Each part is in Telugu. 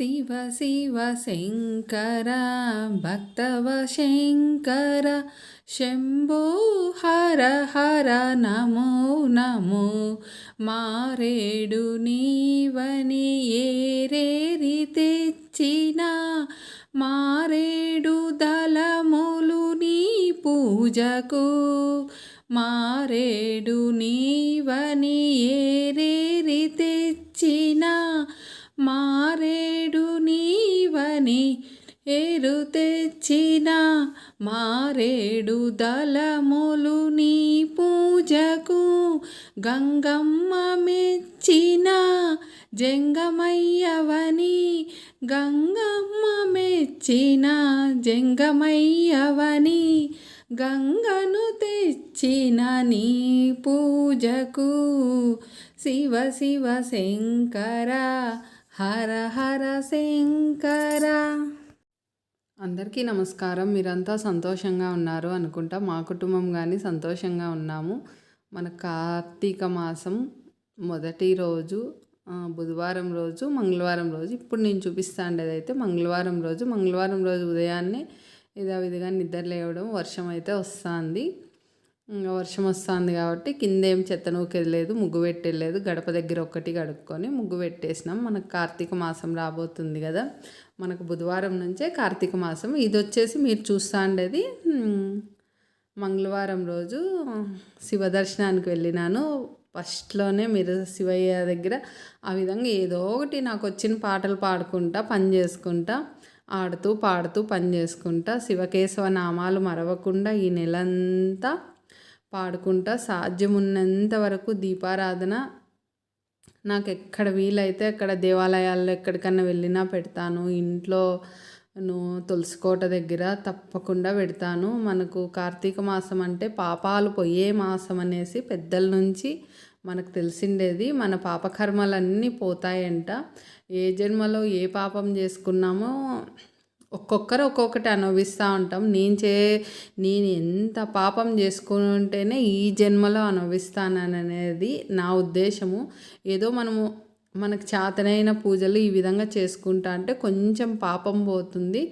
శివ శివ శంకర భక్తవ శంకర. శంభో హర హర నమో నమో. మారేడు నీవని ఏరేరి తెచ్చిన మారేడు దళములు నీ పూజకు. మారేడు నీవని ఏరేరి తెచ్చిన మారేడు నీవని ఏరు తెచ్చిన మారేడు దళములు నీ పూజకు గంగమ్మ మెచ్చిన జంగమయ్యవని గంగమ్మ మెచ్చిన జంగమయ్యవని గంగను తెచ్చిన నీ పూజకు శివ శివ శంకర హర హర శంకర. అందరికీ నమస్కారం. మీరంతా సంతోషంగా ఉన్నారు అనుకుంటా. మా కుటుంబం కానీ సంతోషంగా ఉన్నాము. మన కార్తీక మాసం మొదటి రోజు బుధవారం రోజు మంగళవారం రోజు. ఇప్పుడు నేను చూపిస్తాండేది అయితే మంగళవారం రోజు. మంగళవారం రోజు ఉదయాన్నే యథావిధిగా నిద్ర లేవడం వర్షం అయితే వస్తుంది. వర్షం వస్తుంది కాబట్టి కింద ఏం చెత్త నూకెళ్ళలేదు ముగ్గు పెట్టలేదు గడప దగ్గర ఒక్కటి కడుక్కొని ముగ్గు పెట్టేసినాం. మనకు కార్తీక మాసం రాబోతుంది కదా. మనకు బుధవారం నుంచే కార్తీక మాసం. ఇది వచ్చేసి మీరు చూస్తా ఉండేది మంగళవారం రోజు శివ దర్శనానికి వెళ్ళినాను. ఫస్ట్లోనే మీరు శివయ్య దగ్గర ఆ విధంగా ఏదో ఒకటి నాకు వచ్చిన పాటలు పాడుకుంటా పని చేసుకుంటా ఆడుతూ పాడుతూ పని చేసుకుంటా. శివకేశవ నామాలు మరవకుండా ఈ నెలంతా పాడుకుంటా సాధ్యమున్నంత వరకు దీపారాధన నాకు ఎక్కడ వీలైతే అక్కడ దేవాలయాల్లో ఎక్కడికన్నా వెళ్ళినా పెడతాను. ఇంట్లో తులసి కోట దగ్గర తప్పకుండా పెడతాను. మనకు కార్తీక మాసం అంటే పాపాలు పోయే మాసం అనేసి పెద్దల నుంచి మనకు తెలిసిండేది. మన పాపకర్మలన్నీ పోతాయంట. ఏ జన్మలో ఏ పాపం చేసుకున్నామో ఒక్కొక్కరు ఒక్కొక్కటి అనుభవిస్తూ ఉంటాం. నేను చే నేను ఎంత పాపం చేసుకుంటేనే ఈ జన్మలో అనుభవిస్తాననేది నా ఉద్దేశము. ఏదో మనము మనకు చేతనైన పూజలు ఈ విధంగా చేసుకుంటా అంటే కొంచెం పాపం పోతుంది.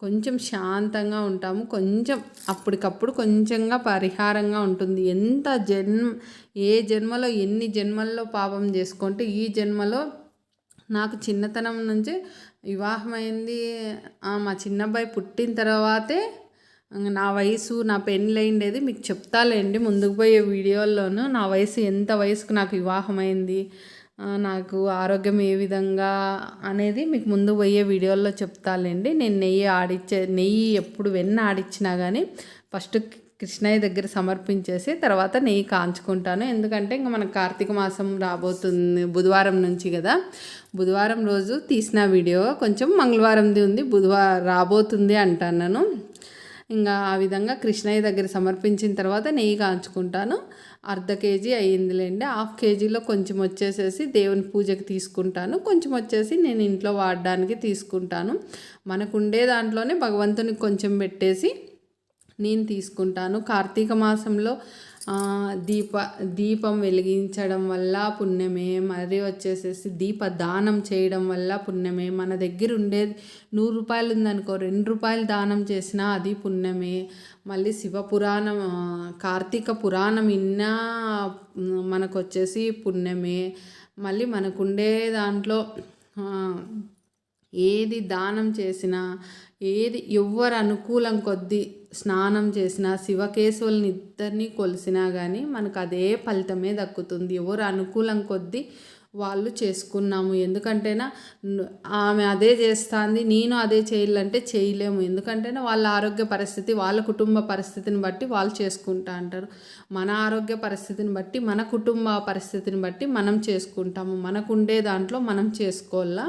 కొంచెం శాంతంగా ఉంటాము. కొంచెం అప్పటికప్పుడు కొంచెంగా పరిహారంగా ఉంటుంది. ఎంత జన్మ ఏ జన్మలో ఎన్ని జన్మల్లో పాపం చేసుకుంటే ఈ జన్మలో నాకు చిన్నతనం నుంచి వివాహమైంది. మా చిన్నబ్బాయి పుట్టిన తర్వాతే నా వయసు నా పెళ్ళయిండేది. మీకు చెప్తాలేండి ముందుకు పోయే వీడియోల్లోనూ. నా వయసు ఎంత వయసుకు నాకు వివాహమైంది? నాకు ఆరోగ్యం ఏ విధంగా అనేది మీకు ముందు పోయే వీడియోల్లో చెప్తాలేండి. నేను నెయ్యి ఆడిచ్చే నెయ్యి ఎప్పుడు వెన్న ఆడిచ్చినా కానీ ఫస్ట్ కృష్ణయ్య దగ్గర సమర్పించేసి తర్వాత నెయ్యి కాంచుకుంటాను. ఎందుకంటే ఇంకా మనకు కార్తీక మాసం రాబోతుంది బుధవారం నుంచి కదా. బుధవారం రోజు తీసిన వీడియో. కొంచెం మంగళవారంది ఉంది బుధవారం రాబోతుంది అంటాను ఇంకా ఆ విధంగా కృష్ణయ్య దగ్గర సమర్పించిన తర్వాత నెయ్యి కాంచుకుంటాను. అర్ధ కేజీ అయ్యిందిలేండి. హాఫ్ కేజీలో కొంచెం వచ్చేసేసి దేవుని పూజకి తీసుకుంటాను. కొంచెం వచ్చేసి నేను ఇంట్లో వాడడానికి తీసుకుంటాను. మనకు ఉండే దాంట్లోనే భగవంతునికి కొంచెం పెట్టేసి నేను తీసుకుంటాను. కార్తీక మాసంలో దీప దీపం వెలిగించడం వల్ల పుణ్యమే. మరి వచ్చేసేసి దీప దానం చేయడం వల్ల పుణ్యమే. మన దగ్గర ఉండేది నూరు రూపాయలు ఉందనుకో రెండు రూపాయలు దానం చేసినా అది పుణ్యమే. మళ్ళీ శివ పురాణం కార్తీక పురాణం ఇన్నా మనకు వచ్చేసి పుణ్యమే. మళ్ళీ మనకుండే దాంట్లో ఏది దానం చేసినా ఏది ఎవరు అనుకూలం కొద్దీ స్నానం చేసినా శివకేశవులని ఇద్దరిని కొలిసినా కానీ మనకు అదే ఫలితమే దక్కుతుంది. ఎవరు అనుకూలం కొద్దీ వాళ్ళు చేసుకున్నాము. ఎందుకంటేనా ఆమె అదే చేస్తుంది నేను అదే చేయాలంటే చేయలేము. ఎందుకంటేనా వాళ్ళ ఆరోగ్య పరిస్థితి వాళ్ళ కుటుంబ పరిస్థితిని బట్టి వాళ్ళు చేసుకుంటా అంటారు. మన ఆరోగ్య పరిస్థితిని బట్టి మన కుటుంబ పరిస్థితిని బట్టి మనం చేసుకుంటాము. మనకు ఉండే దాంట్లో మనం చేసుకోవాలా?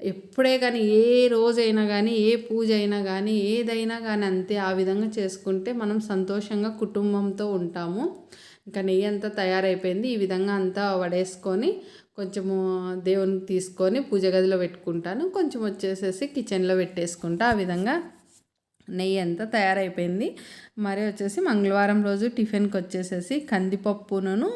ఎప్పుడే కానీ ఏ రోజైనా కానీ ఏ పూజ అయినా కానీ ఏదైనా కానీ అంతే. ఆ విధంగా చేసుకుంటే మనం సంతోషంగా కుటుంబంతో ఉంటాము. ఇంకా నెయ్యి అంతా తయారైపోయింది. ఈ విధంగా అంతా వడేసుకొని కొంచెము దేవునికి తీసుకొని పూజ గదిలో పెట్టుకుంటాను. కొంచెం వచ్చేసేసి కిచెన్లో పెట్టేసుకుంటా. ఆ విధంగా నెయ్యి అంతా తయారైపోయింది. మరి వచ్చేసి మంగళవారం రోజు టిఫిన్కి వచ్చేసేసి కందిపప్పును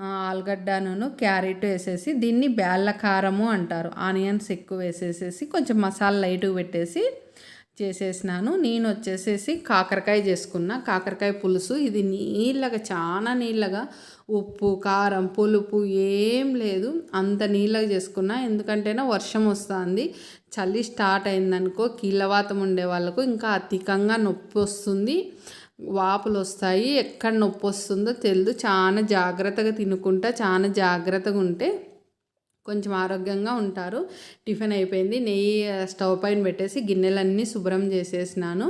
ఆలుగడ్డను క్యారెట్ వేసేసి దీన్ని బేళ్ళ కారము అంటారు. ఆనియన్స్ ఎక్కువ వేసేసేసి కొంచెం మసాలా లైట్గా పెట్టేసి చేసేసినాను. నేను వచ్చేసేసి కాకరకాయ చేసుకున్నా. కాకరకాయ పులుసు ఇది నీళ్ళగా చాలా నీళ్ళగా ఉప్పు కారం పులుపు ఏం లేదు. అంత నీళ్ళగా చేసుకున్నా. ఎందుకంటేనా వర్షం వస్తుంది. చలి స్టార్ట్ అయిందనుకో కీళ్ళవాతం ఉండే వాళ్ళకు ఇంకా అధికంగా నొప్పి వస్తుంది. వాపులు వస్తాయి ఎక్కడ నొప్పి వస్తుందో తెలియదు చాలా జాగ్రత్తగా తినుకుంటా చాలా జాగ్రత్తగా ఉంటే కొంచెం ఆరోగ్యంగా ఉంటారు. టిఫిన్ అయిపోయింది. నెయ్యి స్టవ్ పైన పెట్టేసి గిన్నెలన్నీ శుభ్రం చేసేసినాను.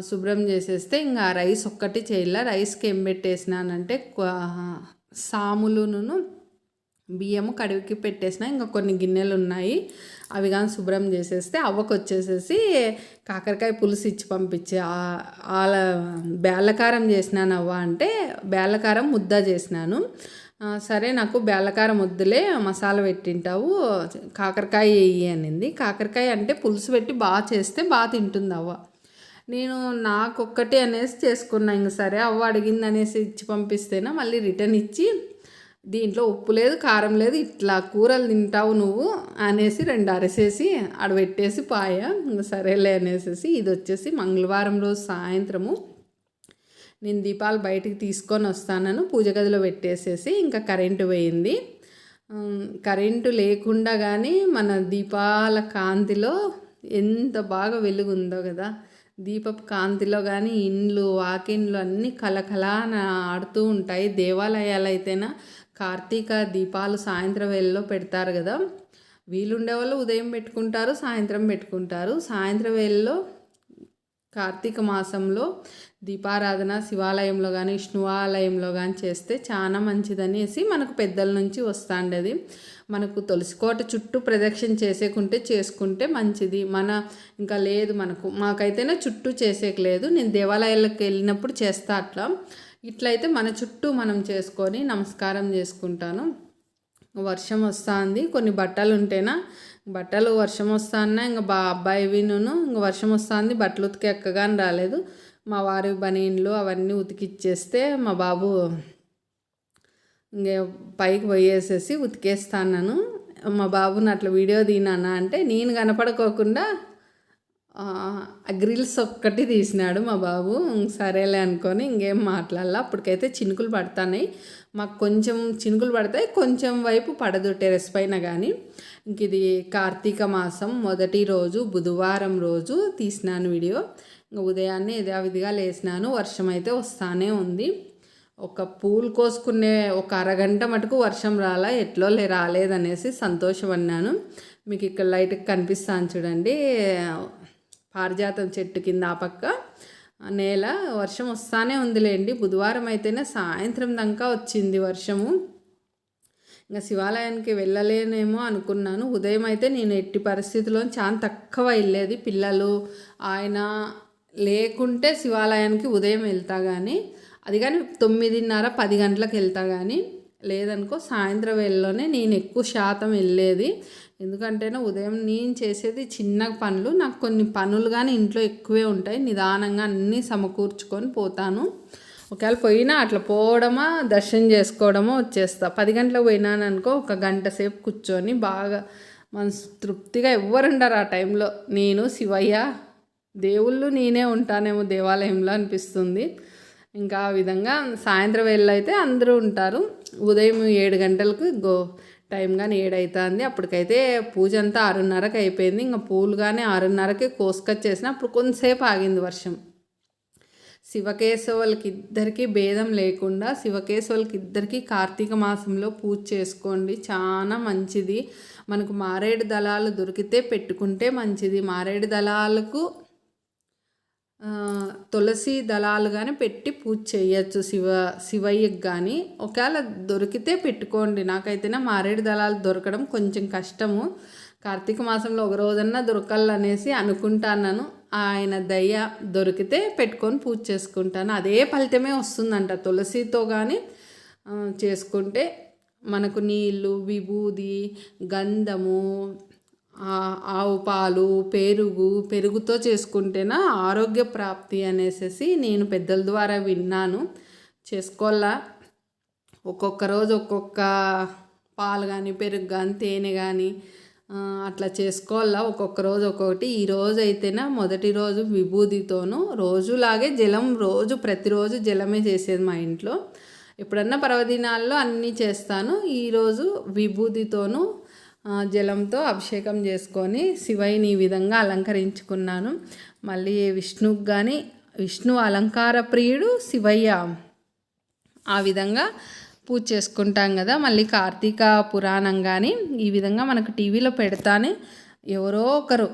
శుభ్రం చేసేస్తే ఇంకా రైస్ ఒక్కటి చేయాల. రైస్కి ఏం పెట్టేసినానంటే సాములును బియ్యము కడిగి పెట్టేసిన ఇంకా కొన్ని గిన్నెలు ఉన్నాయి. అవి కానీ శుభ్రం చేసేస్తే అవ్వకు వచ్చేసేసి కాకరకాయ పులుసు ఇచ్చి పంపించే వాళ్ళ బేళ్ళకారం చేసినాను అవ్వ అంటే బేళ్ళకారం ముద్ద చేసినాను. సరే నాకు బేళ్ళకారం వద్దులే మసాలా పెట్టింటావు కాకరకాయ వేయి అనింది. కాకరకాయ అంటే పులుసు పెట్టి బాగా చేస్తే బాగా తింటుంది అవ్వ. నేను నాకొక్కటి అనేసి చేసుకున్నా. ఇంక సరే అవ్వ అడిగింది అనేసి ఇచ్చి పంపిస్తేనే మళ్ళీ రిటర్న్ ఇచ్చి దీంట్లో ఉప్పు లేదు కారం లేదు ఇట్లా కూరలు తింటావు నువ్వు అనేసి రెండు అరసేసి ఆడబెట్టేసి పాయ. సరేలే అనేసి ఇది వచ్చేసి మంగళవారం రోజు సాయంత్రము నేను దీపాలు బయటికి తీసుకొని వస్తానను. పూజ గదిలో పెట్టేసేసి ఇంకా కరెంటు పోయింది. కరెంటు లేకుండా కానీ మన దీపాల కాంతిలో ఎంత బాగా వెలుగు ఉందో కదా. దీపపు కాంతిలో కానీ ఇండ్లు వాకిండ్లు అన్నీ కలకలాన ఆడుతూ ఉంటాయి. దేవాలయాలు అయితేనా కార్తీక దీపాలు సాయంత్రం వేళలో పెడతారు కదా. వీలుండే వాళ్ళు ఉదయం పెట్టుకుంటారు సాయంత్రం పెట్టుకుంటారు. సాయంత్రం వేళలో కార్తీక మాసంలో దీపారాధన శివాలయంలో కానీ విష్ణువాలయంలో కానీ చేస్తే చాలా మంచిదనేసి మనకు పెద్దల నుంచి వస్తాండేది. మనకు తులసికోట చుట్టూ ప్రదక్షిణ చేసేకుంటే చేసుకుంటే మంచిది. మన ఇంకా లేదు మనకు. మాకైతేనే చుట్టూ చేసేయలేదు నేను దేవాలయాలకు వెళ్ళినప్పుడు చేస్తా అట్లా. ఇట్లయితే మన చుట్టూ మనం చేసుకొని నమస్కారం చేసుకుంటాను. వర్షం వస్తుంది. కొన్ని బట్టలు ఉంటేనా? బట్టలు వర్షం వస్తాన్నా ఇంకా బా అబ్బాయి వినును ఇంకా వర్షం వస్తుంది బట్టలు ఉతికి ఎక్కగానే రాలేదు. మా వారి బనీన్లు అవన్నీ ఉతికిచ్చేస్తే మా బాబు ఇంకే పైకి పోయేసేసి ఉతికేస్తాను మా బాబుని అట్లా వీడియో తీనానా అంటే నేను కనపడుకోకుండా గ్రిల్స్ ఒక్కటి తీసినాడు మా బాబు. సరేలే అనుకొని ఇంకేం మాట్లాడాల. అప్పటికైతే చినుకులు పడతాయి మాకు కొంచెం చినుకులు పడతాయి. కొంచెం వైపు పడదు టెరెస్ పైన కానీ ఇంక ఇది కార్తీక మాసం. మొదటి రోజు బుధవారం రోజు తీసినాను వీడియో. ఇంకా ఉదయాన్నే యథావిధిగా లేసినాను. వర్షం అయితే వస్తానే ఉంది. ఒక పూలు కోసుకునే ఒక అరగంట మటుకు వర్షం రాలా. ఎట్లో లే రాలేదనేసి సంతోషపడినాను. మీకు ఇక్కడ లైట్ కనిపిస్తాను చూడండి. పారిజాతం చెట్టు కింద ఆ పక్క నేల వర్షం వస్తానే ఉందిలేండి. బుధవారం అయితేనే సాయంత్రం దాకా వచ్చింది వర్షము. ఇంకా శివాలయానికి వెళ్ళలేనేమో అనుకున్నాను. ఉదయం అయితే నేను ఎట్టి పరిస్థితిలో చాలా తక్కువ వెళ్ళేది. పిల్లలు ఆయన లేకుంటే శివాలయానికి ఉదయం వెళ్తా కానీ అది కానీ తొమ్మిదిన్నర పది గంటలకు వెళ్తా కానీ లేదనుకో సాయంత్రం వేళలోనే నేను ఎక్కువ శాతం వెళ్ళేది. ఎందుకంటేనే ఉదయం నేను చేసేది చిన్న పనులు. నాకు కొన్ని పనులు కానీ ఇంట్లో ఎక్కువే ఉంటాయి. నిదానంగా అన్నీ సమకూర్చుకొని పోతాను. ఒకవేళ పోయినా అట్లా పోవడమా దర్శనం చేసుకోవడమో వచ్చేస్తా. పది గంటలకు పోయినాను అనుకో ఒక గంట సేపు కూర్చొని బాగా మనసు తృప్తిగా ఎవ్వరుండరు ఆ టైంలో. నేను శివయ్య దేవుళ్ళు నేనే ఉంటానేమో దేవాలయంలో అనిపిస్తుంది. ఇంకా ఆ విధంగా సాయంత్రం వేళ అయితే అందరూ ఉంటారు. ఉదయం ఏడు గంటలకు గో టైం కానీ ఏడవుతుంది అప్పటికైతే పూజ అంతా ఆరున్నరకు అయిపోయింది. ఇంకా పూలు కానీ ఆరున్నరకి కోసుకొచ్చేసిన. అప్పుడు కొంతసేపు ఆగింది వర్షం. శివకేశవులకి ఇద్దరికీ భేదం లేకుండా శివకేశవులకి ఇద్దరికీ కార్తీక మాసంలో పూజ చేసుకోండి. చాలా మంచిది. మనకు మారేడు దళాలు దొరికితే పెట్టుకుంటే మంచిది. మారేడు దళాలకు తులసి దళాలు కానీ పెట్టి పూజ చేయొచ్చు శివ శివయ్యకి కానీ ఒకవేళ దొరికితే పెట్టుకోండి. నాకైతేనే మారేడు దళాలు దొరకడం కొంచెం కష్టము. కార్తీక మాసంలో ఒక రోజన్నా దొరకాలనేసి అనుకుంటాను ఆయన దయ దొరికితే పెట్టుకొని పూజ చేసుకుంటాను. అదే ఫలితమే వస్తుందంట. తులసితో కానీ చేసుకుంటే మనకు నీళ్ళు విభూది గంధము ఆవు పాలు పెరుగు పెరుగుతో చేసుకుంటేనా ఆరోగ్య ప్రాప్తి అనేసి నేను పెద్దల ద్వారా విన్నాను. చేసుకోవాలా? ఒక్కొక్క రోజు ఒక్కొక్క పాలు కానీ పెరుగు కానీ తేనె కానీ అట్లా చేసుకోవాలా? ఒక్కొక్క రోజు ఒక్కొక్కటి. ఈ రోజు అయితేనా మొదటి రోజు విభూతితోనూ రోజులాగే జలం రోజు ప్రతిరోజు జలమే చేసేది మా ఇంట్లో. ఎప్పుడన్నా పర్వదినాల్లో అన్నీ చేస్తాను. ఈరోజు విభూతితోనూ జలంతో అభిషేకం చేసుకొని శివయ్యని ఈ విధంగా అలంకరించుకున్నాను. మళ్ళీ విష్ణుకు కానీ విష్ణు అలంకార ప్రియుడు శివయ్య. ఆ విధంగా పూజ చేసుకుంటాం కదా. మళ్ళీ కార్తీక పురాణం కానీ ఈ విధంగా మనకు టీవీలో పెడతానే ఎవరో ఒకరు.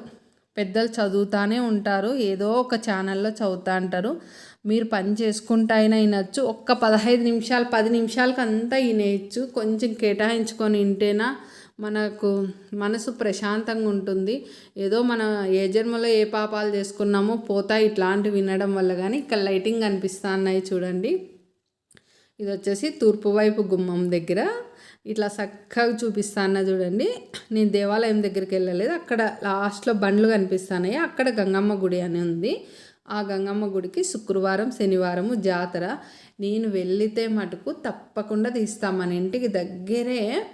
పెద్దలు చదువుతానే ఉంటారు. ఏదో ఒక ఛానల్లో చదువుతా ఉంటారు మీరు పని చేసుకుంటా అయినా వినొచ్చు. ఒక్క పదహైదు నిమిషాలు పది నిమిషాలకు అంతా వినేయచ్చు. కొంచెం కేటాయించుకొని వింటేనా మనకు మనసు ప్రశాంతంగా ఉంటుంది. ఏదో మన ఏ జన్మలో ఏ పాపాలు చేసుకున్నామో పోతాయి ఇట్లాంటివి వినడం వల్ల కానీ ఇక్కడ లైటింగ్ కనిపిస్తా ఉన్నాయి చూడండి. ఇది వచ్చేసి తూర్పు వైపు గుమ్మం దగ్గర. ఇట్లా చక్కగా చూపిస్తాను చూడండి. నేను దేవాలయం దగ్గరికి వెళ్ళలేదు. అక్కడ లాస్ట్లో బండ్లు కనిపిస్తున్నాయి అక్కడ గంగమ్మ గుడి అని ఉంది. ఆ గంగమ్మ గుడికి శుక్రవారం శనివారము జాతర. నేను వెళితే మటుకు తప్పకుండా తీస్తాను మన ఇంటికి దగ్గరే.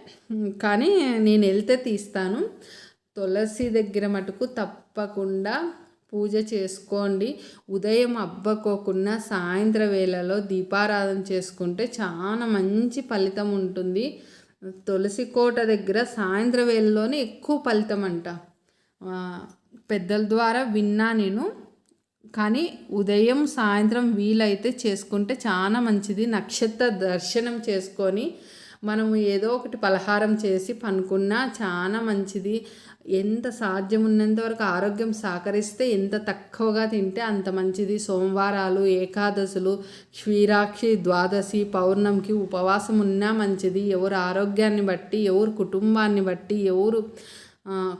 కానీ నేను వెళ్తే తీస్తాను. తులసి దగ్గర మటుకు తప్పకుండా పూజ చేసుకోండి. ఉదయం అబ్బకోకుండా సాయంత్ర వేళలో దీపారాధన చేసుకుంటే చాలా మంచి ఫలితం ఉంటుంది. తులసి కోట దగ్గర సాయంత్ర వేళలోనే ఎక్కువ ఫలితం అంట. పెద్దల ద్వారా విన్నా నేను. కానీ ఉదయం సాయంత్రం వీలైతే చేసుకుంటే చాలా మంచిది. నక్షత్ర దర్శనం చేసుకొని మనము ఏదో ఒకటి పలహారం చేసి పనుకున్నా చాలా మంచిది. ఎంత సాధ్యం ఉన్నంత వరకు ఆరోగ్యం సహకరిస్తే ఎంత తక్కువగా తింటే అంత మంచిది. సోమవారాలు ఏకాదశులు క్షీరాక్షి ద్వాదశి పౌర్ణమికి ఉపవాసం ఉన్నా మంచిది. ఎవరు ఆరోగ్యాన్ని బట్టి ఎవరు కుటుంబాన్ని బట్టి ఎవరు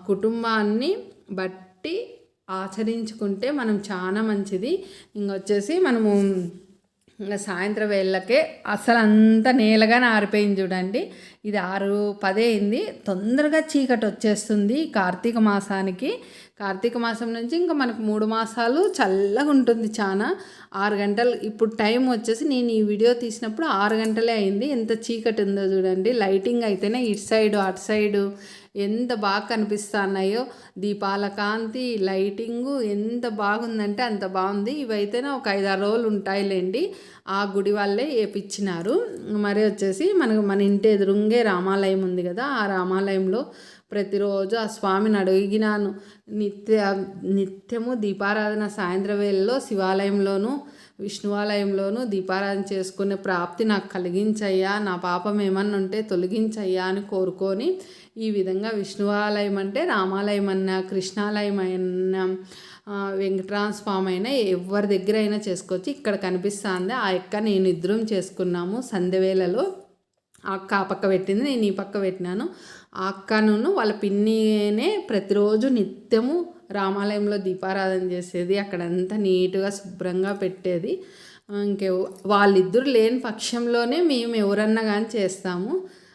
కుటుంబాన్ని బట్టి ఆచరించుకుంటే మనం చాలా మంచిది. ఇంకొచ్చేసి మనము ఇంకా సాయంత్రం వేళ్ళకే అసలు అంత నేలగా ఆరిపోయింది చూడండి. ఇది ఆరు పదే అయింది. తొందరగా చీకటి వచ్చేస్తుంది కార్తీక మాసానికి. కార్తీక మాసం నుంచి ఇంకా మనకు మూడు మాసాలు చల్లగా ఉంటుంది చాలా ఆరు గంటలు ఇప్పుడు టైం వచ్చేసి నేను ఈ వీడియో తీసినప్పుడు ఆరు గంటలే అయింది. ఎంత చీకటి ఉందో చూడండి. లైటింగ్ అయితేనే ఇటు సైడు అటు సైడు ఎంత బాగా కనిపిస్తున్నాయో. దీపాల కాంతి లైటింగు ఎంత బాగుందంటే అంత బాగుంది. ఇవైతేనే ఒక ఐదారు రోజులు ఉంటాయిలేండి. ఆ గుడి వాళ్ళే ఏపిచ్చినారు. మరి వచ్చేసి మనకు మన ఇంటి ఎదురుంగే రామాలయం ఉంది కదా ఆ రామాలయంలో ప్రతిరోజు ఆ స్వామిని అడిగినాను. నిత్య నిత్యము దీపారాధన సాయంత్రం వేళలో శివాలయంలోనూ విష్ణువాలయంలోనూ దీపారాధన చేసుకునే ప్రాప్తి నాకు కలిగించయ్యా. నా పాపం ఏమన్నా ఉంటే తొలగించయ్యా అని కోరుకొని ఈ విధంగా విష్ణువాలయం అంటే రామాలయం అన్నా కృష్ణాలయం అయినా వెంకటరామ స్వామి అయినా ఎవరి దగ్గర అయినా చేసుకోవచ్చు ఇక్కడ కనిపిస్తుంది. ఆ యొక్క నేను ఇద్దరం చేసుకున్నాము. సంధ్యవేళలో ఆ అక్క ఆ పక్క పెట్టింది. నేను ఈ పక్క పెట్టినాను. ఆ అక్కను వాళ్ళ పిన్నినే ప్రతిరోజు నిత్యము రామాలయంలో దీపారాధన చేసేది. అక్కడంతా నీట్గా శుభ్రంగా పెట్టేది. ఇంకే వాళ్ళిద్దరు లేని పక్షంలోనే మేము ఎవరన్నా కానీ చేస్తాము.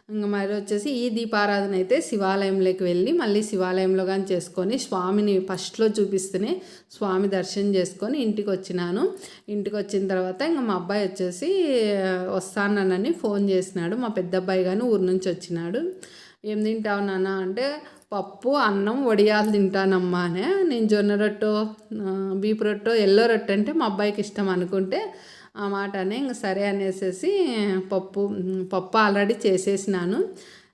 ఇంకా మరి వచ్చేసి ఈ దీపారాధన అయితే శివాలయంలోకి వెళ్ళి మళ్ళీ శివాలయంలో కానీ చేసుకొని స్వామిని ఫస్ట్లో చూపిస్తేనే స్వామి దర్శనం చేసుకొని ఇంటికి వచ్చినాను. ఇంటికి వచ్చిన తర్వాత ఇంకా మా అబ్బాయి వచ్చేసి వస్తానని ఫోన్ చేసినాడు. మా పెద్ద అబ్బాయి కానీ ఊరి నుంచి వచ్చినాడు. ఏం తింటావు నాన్న? అంటే పప్పు అన్నం వడియాలు తింటానమ్మా అనే. నేను జొన్న రొట్టె బీపు రొట్టె ఎల్లో రొట్టె అంటే మా అబ్బాయికి ఇష్టం అనుకుంటే ఆ మాట అనే ఇంక సరే అనేసి పప్పు పప్పు ఆల్రెడీ చేసేసినాను.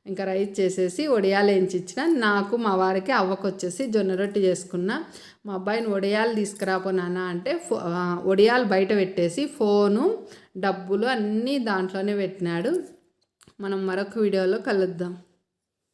ఇంకా రైస్ చేసేసి వడియాలు వేయించిచ్చిన. నాకు మా వారికి అవ్వకు వచ్చేసి జొన్న రొట్టె చేసుకున్నా. మా అబ్బాయిని వడియాలు తీసుకురాపోనానా అంటే ఫో వడియాలు బయట పెట్టేసి ఫోను డబ్బులు అన్నీ దాంట్లోనే పెట్టినాడు. మనం మరొక వీడియోలో కలుద్దాం.